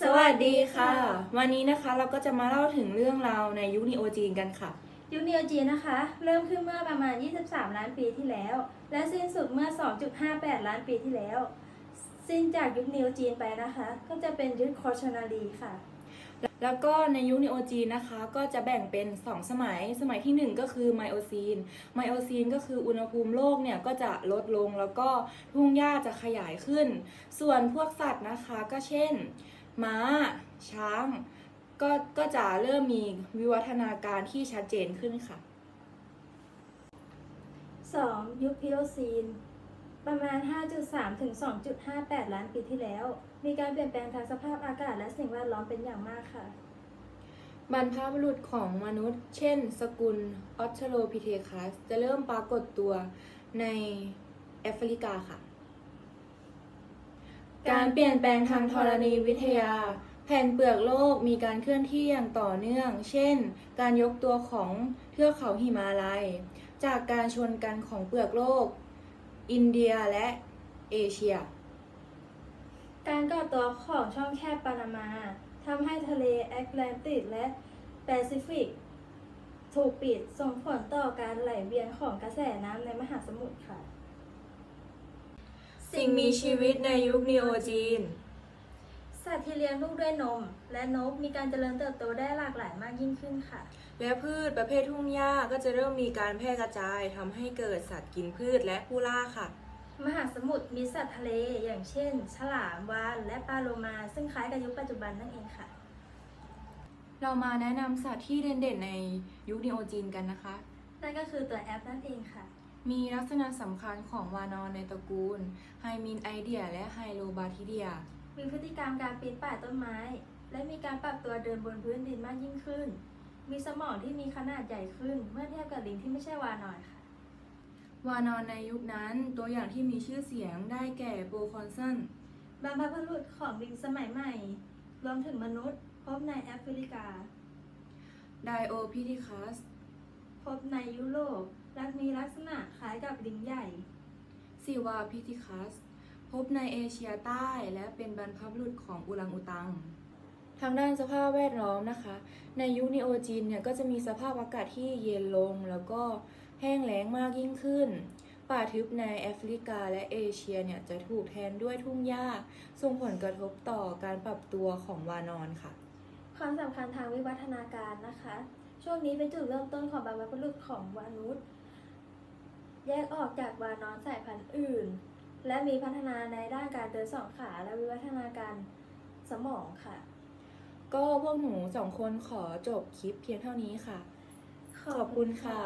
สวัสดีค่ะ วันนี้นะคะเราก็จะมาเล่าถึงเรื่องราวในยุคนีโอจีนกันค่ะ ยุคนีโอจีนนะคะ เริ่มขึ้นเมื่อประมาณ 23 ล้านปีที่แล้ว และสิ้นสุดเมื่อ 2.58 ล้านปีที่แล้ว สิ้นจากยุคนีโอจีนไปนะคะ ก็จะเป็นยุคคอร์ชนาลีค่ะ แล้วก็ในยุคนีโอจีนนะคะ ก็จะแบ่งเป็น 2 สมัย สมัยทีหนึ่1 ก็คือไมโอซีน ไมโอซีนก็คืออุณหภูมิโลกเนี่ยก็จะลดลงแล้วก็ทุ่งหญ้าจะขยายขึ้น ส่วนพวกสัตว์นะคะก็เช่น ม้า ช้าง ก็ก็จะเริ่มมีวิวัฒนาการที่ชัดเจนขึ้นค่ะ 2. ยุคพิโอซีน ประมาณ 5.3 ถึง 2.58 ล้านปีที่แล้ว มีการเปลี่ยนแปลงทางสภาพอากาศและสิ่งแวดล้อมเป็นอย่างมากค่ะ บรรพบุรุษของมนุษย์ เช่น สกุลออสเทโรพิเทคัส จะเริ่มปรากฏตัวในแอฟริกาค่ะ การเปลี่ยนแปลงทางธรณีวิทยา แผ่นเปลือกโลกมีการเคลื่อนที่อย่างต่อเนื่อง เช่น การยกตัวของเทือกเขาหิมาลัย จากการชนกันของเปลือกโลก อินเดียและเอเชีย การก่อตัวของช่องแคบปานามาทำให้ทะเลแอตแลนติกและแปซิฟิกถูกปิดส่งผลต่อการไหลเวียนของกระแสน้ำในมหาสมุทรค่ะ สิ่งมีชีวิตในยุคนีโอจีน สัตว์ที่เลี้ยงลูกด้วยนม และนกมีการเจริญเติบโตได้หลากหลายมากยิ่งขึ้นค่ะ และพืชประเภททุ่งหญ้าก็จะเริ่มมีการแพร่กระจายทำให้เกิดสัตว์กินพืชและผู้ล่าค่ะ มหาสมุทรมีสัตว์ทะเลอย่างเช่น ฉลามวาฬและปลาโลมา ซึ่งคล้ายกับยุคปัจจุบันนั่นเองค่ะ เรามาแนะนำสัตว์ที่เด่นๆในยุคนีโอจีนกันนะคะ นั่นก็คือตัวแอปนั่นเองค่ะ มีลักษณะสำคัญของวานอนในตระกูลไฮมินไอเดียและไฮโลบาทิเดีย มีพฤติกรรมการปีนป่ายต้นไม้ และมีการปรับตัวเดินบนพื้นดินมากยิ่งขึ้น มีสมองที่มีขนาดใหญ่ขึ้นเมื่อเทียบกับลิงที่ไม่ใช่วานอยค่ะ วานอนในยุคนั้นตัวอย่างที่มีชื่อเสียงได้แก่โปรคอนซันบรรพบุรุษของลิงสมัยใหม่ รวมถึงมนุษย์ พบในแอฟริกา ไดโอพิทิคัส พบในยุโรป และมีลักษณะคล้ายกับลิงใหญ่ ซิวาพิทิคัส พบในเอเชียใต้และเป็นบรรพบุรุษของอุลังอุตัง ทางด้านสภาพแวดล้อมนะคะ ในยุคนีโอจีนเนี่ยก็จะมีสภาพอากาศที่เย็นลง แล้วก็แห้งแล้งมากยิ่งขึ้น ป่าทึบในแอฟริกาและเอเชียเนี่ยจะถูกแทนด้วยทุ่งหญ้า ส่งผลกระทบต่อการปรับตัวของวานอนค่ะ ความสำคัญทางวิวัฒนาการนะคะ ช่วงนี้เป็นจุดเริ่มต้นของบรรพบุรุษของวานุษย์ แยกออกจากวานอนสายพันธุ์อื่น และมีพัฒนาในด้านการเดินสองขาและวิวัฒนาการสมองค่ะ ก็พวกหนูสองคนขอจบคลิปเพียงเท่านี้ค่ะ ขอบคุณค่ะ